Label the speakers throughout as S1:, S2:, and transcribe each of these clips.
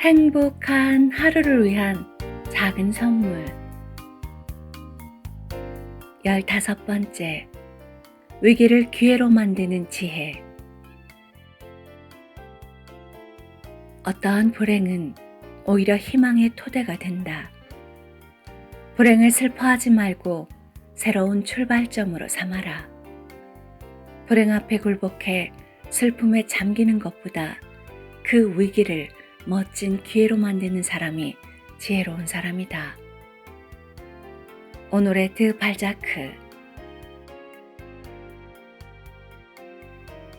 S1: 행복한 하루를 위한 작은 선물. 열다섯 번째. 위기를 기회로 만드는 지혜. 어떠한 불행은 오히려 희망의 토대가 된다. 불행을 슬퍼하지 말고 새로운 출발점으로 삼아라. 불행 앞에 굴복해 슬픔에 잠기는 것보다 그 위기를 멋진 기회로 만드는 사람이 지혜로운 사람이다. 드 발자크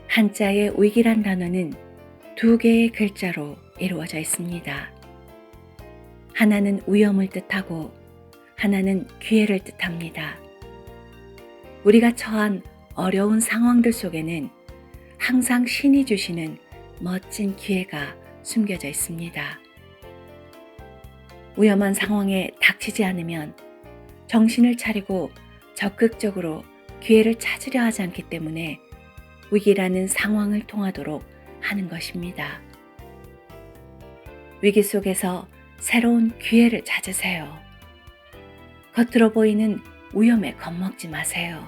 S1: 한자의 위기란 단어는 두 개의 글자로 이루어져 있습니다. 하나는 위험을 뜻하고 하나는 기회를 뜻합니다. 우리가 처한 어려운 상황들 속에는 항상 신이 주시는 멋진 기회가 숨겨져 있습니다. 위험한 상황에 닥치지 않으면 정신을 차리고 적극적으로 기회를 찾으려 하지 않기 때문에 위기라는 상황을 통하도록 하는 것입니다. 위기 속에서 새로운 기회를 찾으세요. 겉으로 보이는 위험에 겁먹지 마세요.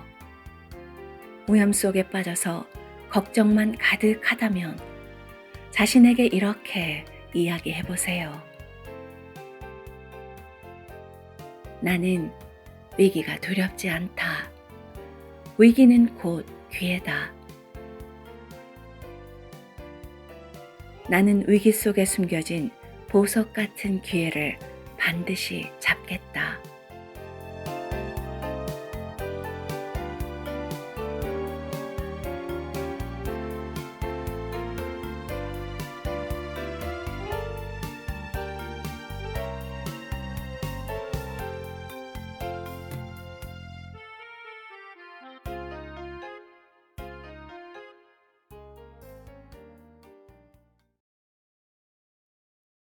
S1: 위험 속에 빠져서 걱정만 가득하다면 자신에게 이렇게 이야기해 보세요. 나는 위기가 두렵지 않다. 위기는 곧 기회다. 나는 위기 속에 숨겨진 보석 같은 기회를 반드시 잡겠다.